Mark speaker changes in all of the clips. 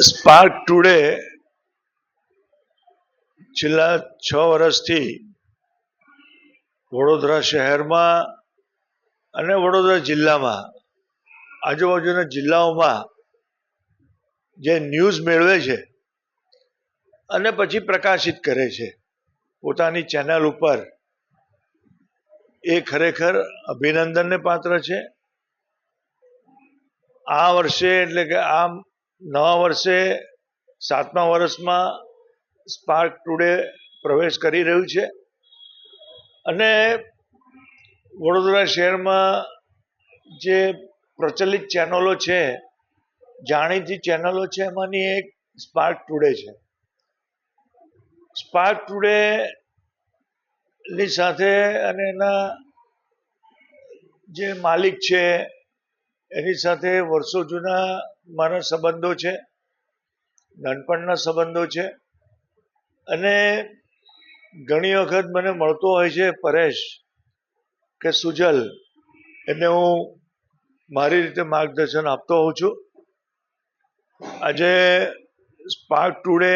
Speaker 1: Spark today છેલ્લા છ વર્ષથી વડોદરા શહેરમાં અને વડોદરા જિલ્લામાં, આજુબાજુના જિલ્લાઓમાં જે ન્યૂઝ મેળવે છે અને પછી પ્રકાશિત કરે છે, પોતાની ચેનલ ઉપર એ ખરેખર અભિનંદનને પાત્ર છે. આ વર્ષે એટલે કે આ નવા વર્ષે સાતમા વર્ષમાં સ્પાર્ક ટુડે પ્રવેશ કરી રહ્યું છે. અને વડોદરા શહેરમાં જે પ્રચલિત ચેનલો છે, જાણીતી ચેનલો છે, એમાંની એક સ્પાર્ક ટુડે છે. સ્પાર્ક ટુડે ની સાથે અને એના જે માલિક છે, એની સાથે વર્ષો જૂના મારા સંબંધો છે, નાનપણના સંબંધો છે, અને ઘણી વખત મને મળતો હોય છે પરેશ કે સુજલ, એને હું મારી રીતે માર્ગદર્શન આપતો હોઉં છું. આજે સ્પાર્ક ટુડે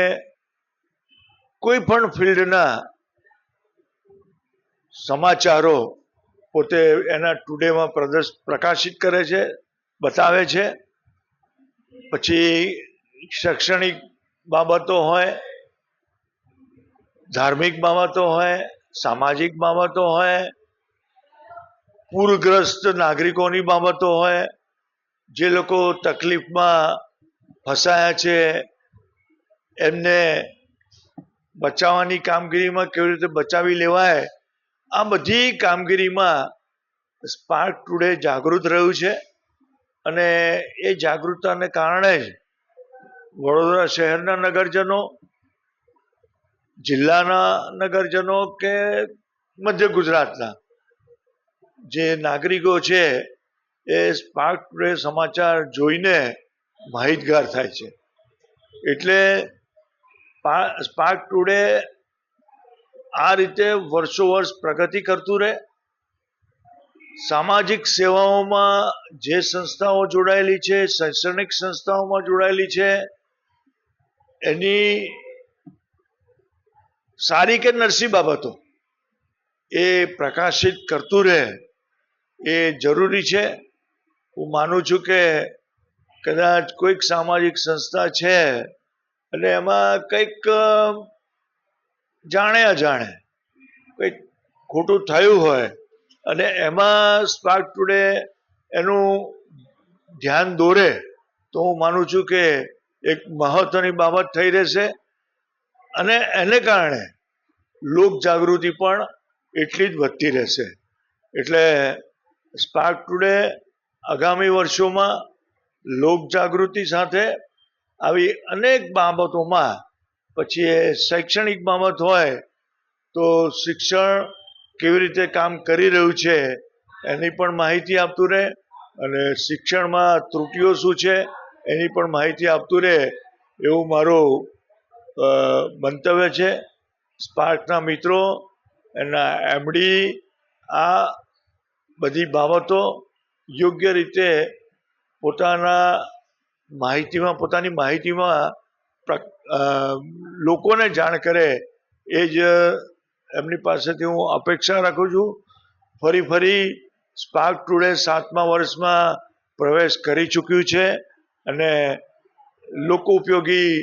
Speaker 1: કોઈ પણ ફિલ્ડના સમાચારો પોતે એના ટુડેમાં પ્રદર્શ, પ્રકાશિત કરે છે, બતાવે છે. પછી શૈક્ષણિક બાબતો હોય, ધાર્મિક બાબતો હોય, સામાજિક બાબતો હોય, પૂરગ્રસ્ત નાગરિકોની બાબતો હોય, જે લોકો તકલીફમાં ફસાયા છે, એમને બચાવવાની કામગીરીમાં કેવી રીતે બચાવી લેવાય, આ બધી કામગીરીમાં સ્પાર્ક ટુડે જાગૃત રહ્યું છે. અને એ જાગૃતતાને કારણે જ વડોદરા શહેરના નગરજનો, જિલ્લાના નગરજનો કે મધ્ય ગુજરાતના જે નાગરિકો છે, એ સ્પાર્ક ટુડે સમાચાર જોઈને માહિતગાર થાય છે. એટલે સ્પાર્ક ટુડે આ રીતે વર્ષો વર્ષ પ્રગતિ કરતું રહે. સામાજિક સેવાઓમાં જે સંસ્થાઓ જોડાયેલી છે, શૈક્ષણિક સંસ્થાઓમાં જોડાયેલી છે, એની સારી કે નરસી બાબતો એ પ્રકાશિત કરતું રહે એ જરૂરી છે. હું માનું છું કે કદાચ કોઈક સામાજિક સંસ્થા છે અને એમાં કંઈક જાણે અજાણે કંઈક ખોટું થયું હોય અને એમાં સ્પાર્ક ટુડે એનું ધ્યાન દોરે તો હું માનું છું કે એક મહત્વની બાબત થઈ રહેશે. અને એને કારણે લોક જાગૃતિ પણ એટલી જ વધતી રહેશે. એટલે સ્પાર્ક ટુડે આગામી વર્ષોમાં લોક જાગૃતિ સાથે આવી અનેક બાબતોમાં, પછી એ શૈક્ષણિક બાબત હોય તો શિક્ષણ કેવી રીતે કામ કરી રહ્યું છે, એની પણ માહિતી આપતું રહે અને શિક્ષણમાં ત્રુટીઓ શું છે, એની પણ માહિતી આપતું રહે એવું મારું મંતવ્ય છે. સ્પાર્કના મિત્રો, એના એમડી, આ બધી બાબતો યોગ્ય રીતે પોતાના માહિતીમાં, પોતાની માહિતીમાં લોકોને જાણ કરે એ જ એમની પાસેથી હું અપેક્ષા રાખું છું, ફરી ફરી સ્પાર્ક ટુડે સાતમા વર્ષમાં પ્રવેશ કરી ચૂક્યું છે અને લોકો ઉપયોગી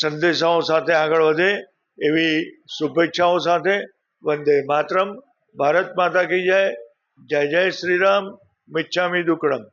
Speaker 1: સંદેશાઓ સાથે આગળ વધે, એવી શુભેચ્છાઓ સાથે વંદે માતરમ. ભારત માતા કી જય. જય જય શ્રી રામ. મિચ્છામી દુકડમ.